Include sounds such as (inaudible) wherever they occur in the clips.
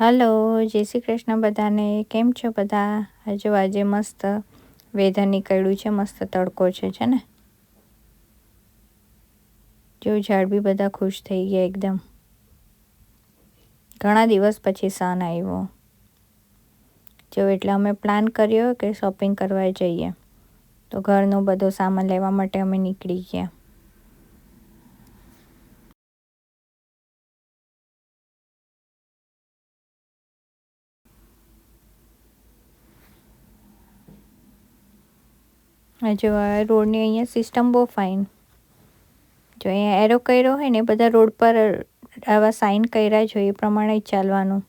Hello, જય શ્રી કૃષ્ણ બધાને. કેમ છો બધા? હજુ આજે મસ્ત વેધર નીકળ્યું છે, મસ્ત તડકો છે છે ને? જો ઝાડ બી બધા ખુશ થઈ ગયા એકદમ. ઘણા દિવસ પછી સન આવ્યો. જો એટલે અમે પ્લાન કર્યો કે શોપિંગ કરવા જઈએ. તો ઘરનો બધો સામાન લેવા માટે અમે નીકળી ગયા. જો આ રોડની અહીંયા સિસ્ટમ બહુ ફાઇન જો અહીંયા એરો કર્યો હોય ને બધા રોડ પર આવા સાઇન કર્યા જો એ પ્રમાણે જ ચાલવાનું.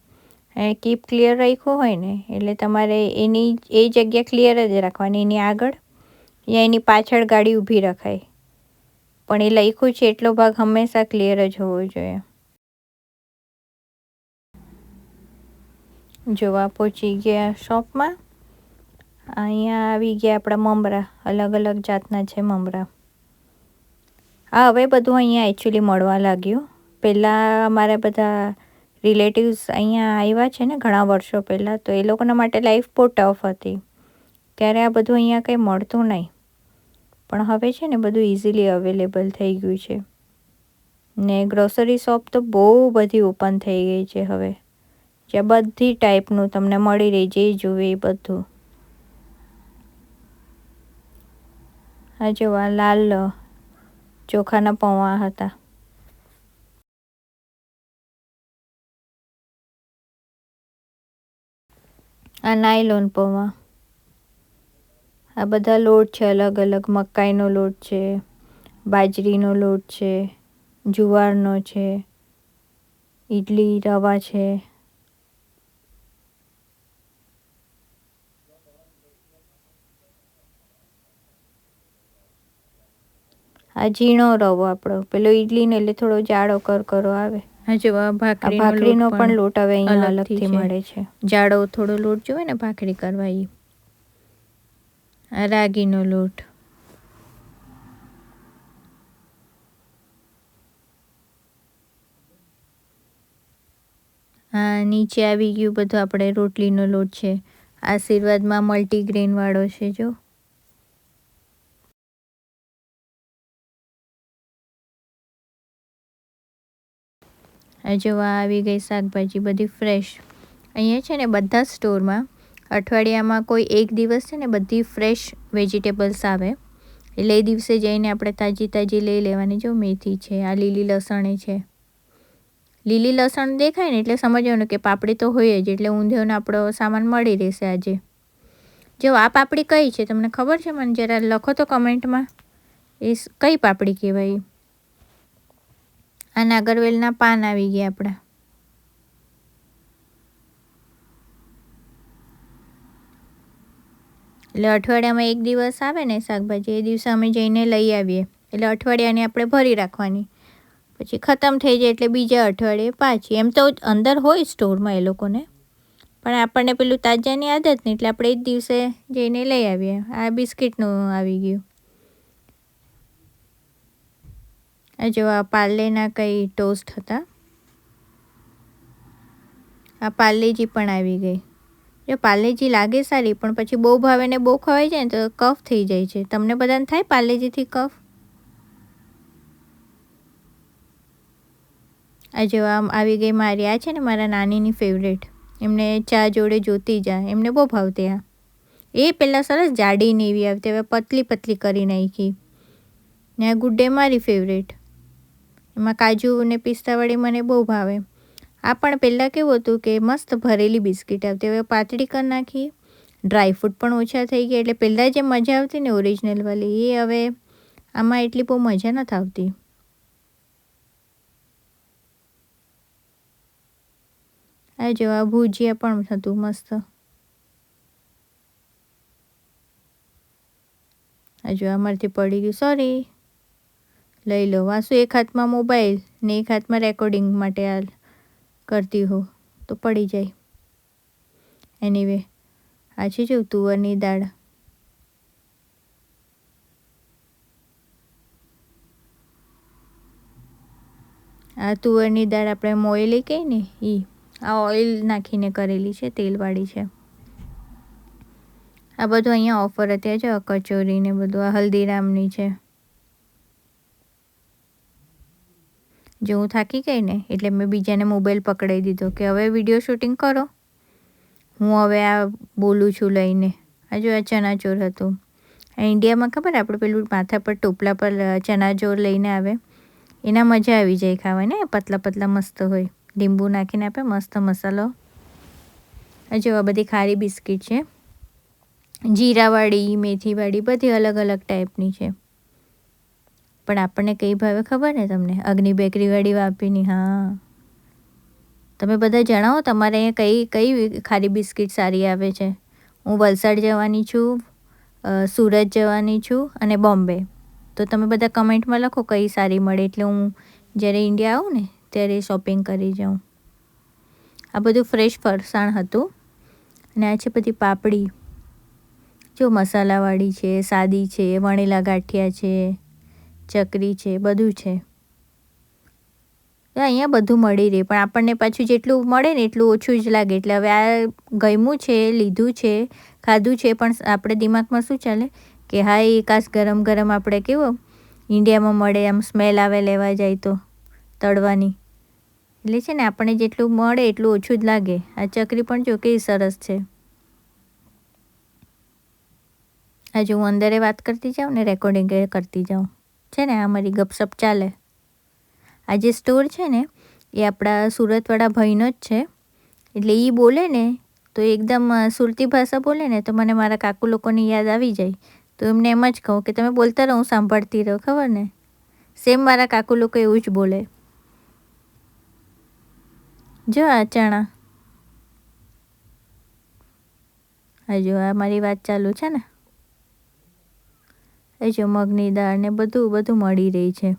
અને કીપ ક્લિયર રાખ્યું હોય ને, એટલે તમારે એની એ જગ્યા ક્લિયર જ રાખવાની, એની આગળ યા એની પાછળ ગાડી ઊભી રખાય. પણ એ લખ્યું છે, એટલો ભાગ હંમેશા ક્લિયર જ હોવો જોઈએ. જોવા પહોંચી ગયા શોપમાં અહીંયા આવી ગયા આપણા મમરા. અલગ અલગ જાતના છે મમરા. હા, હવે બધું અહીંયા એકચ્યુઅલી મળવા લાગ્યું. પહેલાં અમારા બધા રિલેટિવ્સ અહીંયા આવ્યા છે ને ઘણા વર્ષો પહેલાં, તો એ લોકોના માટે લાઈફ બહુ ટફ હતી. ત્યારે આ બધું અહીંયા કંઈ મળતું નહીં. પણ હવે છે ને બધું ઇઝીલી અવેલેબલ થઈ ગયું છે. ને ગ્રોસરી શોપ તો બહુ બધી ઓપન થઈ ગઈ છે હવે. જ્યાં બધી ટાઈપનું તમને મળી રહી, જે જોઈએ એ બધું. આ જોવા લાલ ચોખાના પૌવા હતા. આ નાયલોન પૌવા. આ બધા લોટ છે અલગ અલગ. મકાઈનો લોટ છે, બાજરીનો લોટ છે, જુવારનો છે ઇડલી રવા છે. આ ઝીણો રવો આપણો. પેલો ઇડલીને એટલે થોડો જાડો કરકરો આવે. ભાખરીનો પણ લોટ હવે અહીંયા અલગથી મળે છે. જાડો થોડો લોટ જોવે ને ભાખરી કરવા એ આ રાગીનો લોટ. હા નીચે આવી ગયું બધું. આપણે રોટલીનો લોટ છે. આશીર્વાદમાં મલ્ટીગ્રેન વાળો છે જો. જોવા આવી ગઈ, શાકભાજી બધી ફ્રેશ અહીંયા છે ને બધા સ્ટોરમાં અઠવાડિયામાં કોઈ એક દિવસ છે ને બધી ફ્રેશ વેજીટેબલ્સ આવે. એટલે એ દિવસે જઈને આપણે તાજી તાજી લઈ લેવાની જો મેથી છે, આ લીલી લસણ છે. લીલી લસણ દેખાય ને એટલે સમજવાનું કે પાપડી તો હોય જ, એટલે ઊંધિયોનો આપણો સામાન મળી રહેશે આજે. જો આ પાપડી કઈ છે, તમને ખબર છે મને જરા લખો તો કમેન્ટમાં એ કઈ પાપડી કહેવાય? આ નાગરવેલના પાન આવી ગયા આપણા. એટલે અઠવાડિયામાં એક દિવસ આવે ને શાકભાજી, એ દિવસે અમે જઈને લઈ આવીએ. એટલે અઠવાડિયાની આપણે ભરી રાખવાની. પછી ખતમ થઈ જાય એટલે બીજા અઠવાડિયે પાછી. એમ તો અંદર હોય સ્ટોરમાં એ લોકોને. પણ આપણને પેલું તાજાની આદત નહીં એટલે આપણે એ જ દિવસે જઈને લઈ આવીએ. આ બિસ્કિટનું આવી ગયું. જો આ પાર્લેના કંઈ ટોસ્ટ હતા. આ પાર્લેજી પણ આવી ગઈ. જો પાર્લેજી લાગે સારી, પણ પછી બહુ ભાવે ને બહુ ખવાઈ જાય ને તો કફ થઈ જાય છે. તમને બધાને થાય પાર્લેજીથી કફ? આ જો આમ આવી ગઈ મારી, આ છે ને મારા નાનીની ફેવરેટ એમને ચા જોડે જોતી જાય એમને બહુ ભાવતી આ. એ પહેલાં સરસ જાડી ને એવી આવતી, હવે પતલી પતલી કરી નાખી. ને આ ગુડ ડે મારી ફેવરેટ એમાં કાજુ અને પિસ્તાવાળી મને બહુ ભાવે. આ પણ પહેલાં કેવું હતું કે મસ્ત ભરેલી બિસ્કિટ આવતી. હવે પાતળી કરી નાખી ડ્રાય ફ્રૂટ પણ ઓછા થઈ ગયા. એટલે પહેલાં જે મજા આવતી ને ઓરિજિનલવાળી એ હવે આમાં એટલી બહુ મજા નથી આવતી. આ જો, આ ભુજિયા પણ થતું મસ્ત. આ જો અમારથી પડી ગયું. સોરી લઈ લો. વાસુ એક હાથમાં મોબાઈલ ને એક હાથમાં રેકોર્ડિંગ માટે આ કરતી હો તો પડી જાય. એનીવે આ છે જો તુવરની દાળ. આ તુવરની દાળ આપણે મોયેલી કહીએ ને એ આ ઓઇલ નાખીને કરેલી છે, તેલવાળી છે. આ બધું અહીંયા ઓફર અત્યારે છે કચોરી ને બધું, આ હલ્દીરામની છે. જો હું થાકી ગઈ ને, એટલે મેં બીજાને મોબાઈલ પકડાવી દીધો કે, હવે વીડિયો શૂટિંગ કરો. હું હવે આ બોલું છું લઈને. આ જો આ ચણાચોર હતું. આ ઇન્ડિયામાં ખબર આપણે પેલું માથા પર ટોપલા પર ચણાચોર લઈને આવે. એના મજા આવી જાય ખાવાની પતલા પતલા મસ્ત હોય. લીંબુ નાખીને આપે, મસ્ત મસાલો. જો આ બધી ખારી બિસ્કિટ છે. જીરાવાળી, મેથીવાળી બધી અલગ અલગ ટાઈપની છે. પણ આપણને કઈ ભાવે ખબર ને તમને? અગ્નિ બેકરીવાળી વાપીની, હા. તમે બધા જણાવો, તમારે અહીંયા કઈ કઈ ખારી બિસ્કિટ સારી આવે છે? હું વલસાડ જવાની છું સુરત જવાની છું અને બોમ્બે. તો તમે બધા કમેન્ટમાં લખો કઈ સારી મળે. એટલે હું જ્યારે ઇન્ડિયા આવું ને, ત્યારે શોપિંગ કરી જાઉં. આ બધું ફ્રેશ ફરસાણ હતું. અને આ છે બધી પાપડી. જો મસાલાવાળી છે, સાદી છે, વણેલા ગાંઠિયા છે ચકરી છે, બધું છે. અહીંયા બધું મળી રહે, પણ આપણને પાછું જેટલું મળે ને એટલું ઓછું જ લાગે. એટલે હવે આ ગમ્યું છે, લીધું છે, ખાધું છે, પણ આપણે દિમાગમાં શું ચાલે? કે હા એ કાશ ગરમ ગરમ આપણે કેવો? ઇન્ડિયામાં મળે, આમ સ્મેલ આવે લેવા જાય તો, તળવાની. એટલે છે ને આપણે જેટલું મળે એટલું ઓછું જ લાગે. આ ચકરી પણ જો કે સરસ છે. હજુ હું અંદરે વાત કરતી જાઉં ને રેકોર્ડિંગ કરતી જાઉં. છે ને આ મારી ગપસપ ચાલે. આ જે સ્ટોર છે ને, એ આપણા સુરતવાળા ભાઈનો જ છે. એટલે એ બોલે ને, તો એકદમ સુરતી ભાષા બોલે ને, તો મને મારા કાકુ લોકોની યાદ આવી જાય. તો એમને એમ જ કહું કે, તમે બોલતા રહો, હું સાંભળતી રહો, ખબર ને? સેમ મારા કાકુ લોકો એવું જ બોલે. જો આ ચણા. હજુ આ મારી વાત ચાલુ છે ને. હજુ મગની દાળ ને બધું બધું મળી રહી છે.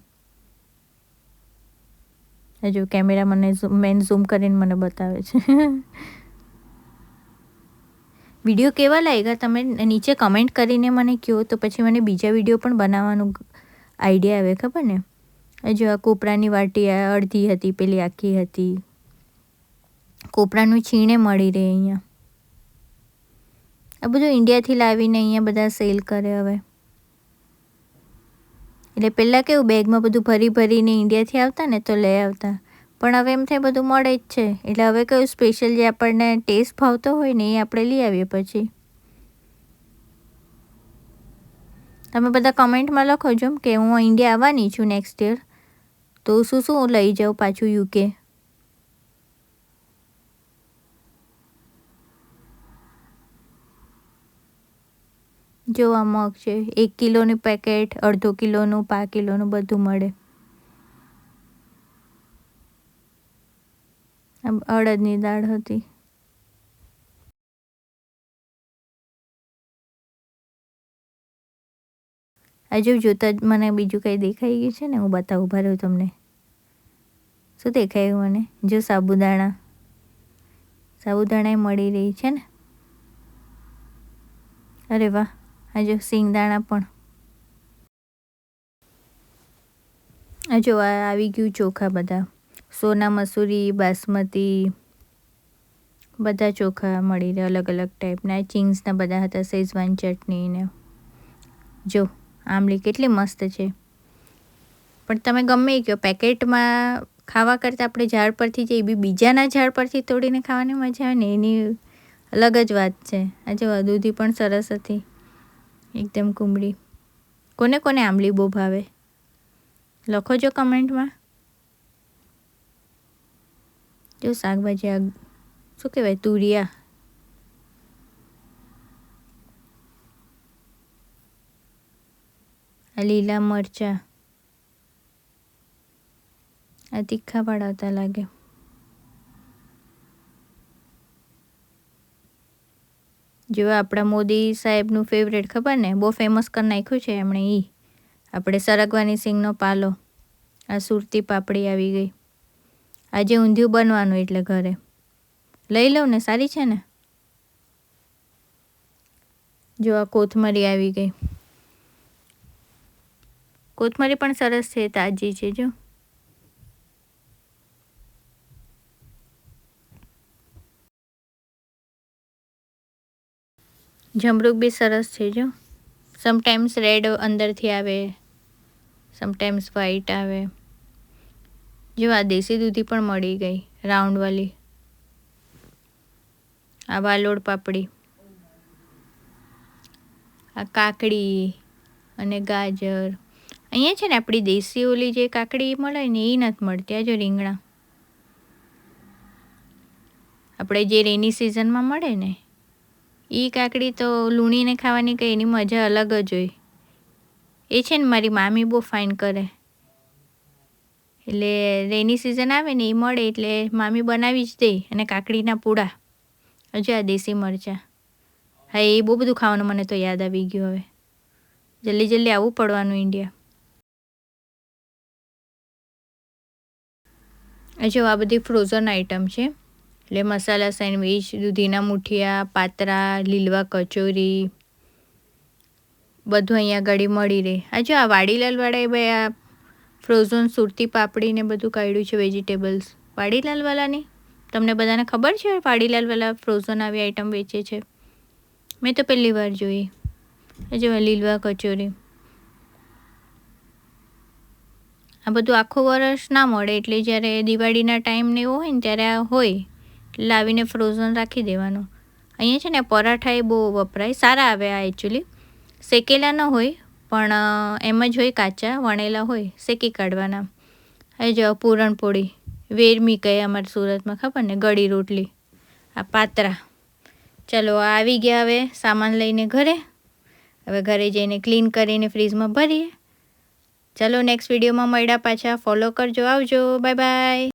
હજુ કેમેરા મને મેન ઝૂમ કરીને મને બતાવે છે. (laughs) વીડિયો કેવા લાગ્યા? તમે નીચે કમેન્ટ કરીને મને કહો તો પછી મને બીજા વીડિયો પણ બનાવવાનું આઈડિયા આવે, ખબર ને? હજુ આ કોપરાની વાટી અડધી હતી, પેલી આખી હતી. કોપરાનું છીણે મળી રહે અહીંયા. આ બધું ઇન્ડિયાથી લાવીને અહીંયા બધા સેલ કરે હવે. એટલે પહેલાં કેવું બેગમાં બધું ભરી ભરીને ઇન્ડિયાથી આવતા ને તો લઈ આવતા. પણ હવે એમ થાય બધું મળે જ છે. એટલે હવે કયું સ્પેશિયલ જે આપણને ટેસ્ટ ભાવતો હોય ને એ આપણે લઈ આવીએ પછી. તમે બધા કમેન્ટમાં લખો છો કે હું ઇન્ડિયા આવવાની છું નેક્સ્ટ યર તો શું શું લઈ જાઉં પાછું યુકે જો આ મગ છે. એક કિલોનું પેકેટ અડધો કિલોનું પા કિલોનું બધું મળે. અડદની દાળ હતી. હજુ જોતા જ મને બીજું કંઈ દેખાઈ ગયું છે ને, હું બતાવું ભર્યું તમને. શું દેખાયું મને? જો સાબુદાણા. સાબુદાણા મળી રહી છે ને. અરે વાહ. હજુ સિંગદાણા પણ. જો આવી ગયું ચોખા બધા. સોના મસૂરી, બાસમતી, બધા ચોખા મળી રહે અલગ અલગ ટાઈપના ચિંગ્સના બધા હતા, શેઝવાન ચટણી ને. જો આમલી કેટલી મસ્ત છે. પણ તમે ગમે કહો પેકેટમાં ખાવા કરતાં આપણે ઝાડ પરથી જે બી બીજાના ઝાડ પરથી તોડીને ખાવાની મજા આવે ને, એની અલગ જ વાત છે. આજે દૂધી પણ સરસ હતી. એકદમ કુમળી કોને કોને આંબલી બહુ ભાવે? લખો જો કમેન્ટમાં. જો શાકભાજી આ, શું કહેવાય, તુરિયા. આ લીલા મરચાં. આ તીખા પડાવતા લાગે. જો આપણા મોદી સાહેબનું ફેવરેટ ખબર ને? બહુ ફેમસ કરી નાખ્યું છે એમણે એ આપણે સરગવાની સિંગનો પાલો. આ સુરતી પાપડી આવી ગઈ. આજે ઊંધિયું બનવાનું એટલે ઘરે. લઈ લઉં ને, સારી છે ને? જો આ કોથમરી આવી ગઈ. કોથમરી પણ સરસ છે, તાજી છે, જો. જમરૂક બી સરસ છે જો. સમટાઈમ્સ રેડ અંદરથી આવે સમટાઈમ્સ વ્હાઈટ આવે. જો આ દેશી દૂધી પણ મળી ગઈ રાઉન્ડવાળી આ વાલોડ પાપડી. આ કાકડી અને ગાજર. અહીંયા છે ને આપણી દેશી ઓલી જે કાકડી મળે ને એ નથી મળતી, આ જો રીંગણા. આપણે જે રેની સિઝનમાં મળે ને એ કાકડી તો લૂણીને ખાવાની કંઈ એની મજા અલગ જ હોય. એ છે ને મારી મામી બહુ ફાઇન કરે. એટલે રેની સિઝન આવે ને એ મળે એટલે મામી બનાવી જ દે અને કાકડીના પૂડા. હજુ આ દેશી મરચાં. હા, એ બહુ બધું ખાવાનું મને તો યાદ આવી ગયું હવે. જલ્દી જલ્દી આવવું પડવાનું ઇન્ડિયા હજુ આ બધી ફ્રોઝન આઇટમ છે. એટલે મસાલા સેન્ડવિચ, દૂધીના મુઠિયા, પાતરા, લીલવા કચોરી, બધું અહીંયા આગળ મળી રહે. આ જો આ વાડીલાલવાળાએ ભાઈ આ ફ્રોઝન સુરતી પાપડી ને બધું કાઢ્યું છે વેજીટેબલ્સ વાડીલાલવાલાની તમને બધાને ખબર છે વાડીલાલવાલા ફ્રોઝન આવી આઈટમ વેચે છે? મેં તો પહેલી વાર જોઈ. જો લીલવા કચોરી. આ બધું આખું વર્ષ ના મળે, એટલે જ્યારે દિવાળીના ટાઈમ ને એવું હોય ને ત્યારે આ હોય. લાવીને ફ્રોઝન રાખી દેવાનું. અહીંયા છે ને પરાઠા એ બહુ વપરાય, સારા આવે આ એકચ્યુઅલી શેકેલા ન હોય, પણ એમ જ હોય કાચા, વણેલા હોય, શેકી કાઢવાના. એ જો પૂરણપોળી વેરમી કહે અમારે સુરતમાં, ખબર ને? ગળી રોટલી. આ પાતરા. ચલો આવી ગયા હવે સામાન લઈને ઘરે. હવે ઘરે જઈને ક્લીન કરીને ફ્રીજમાં ભરીએ. ચલો નેક્સ્ટ વિડીયોમાં મળ્યા પાછા. ફોલો કરજો, આવજો. Bye bye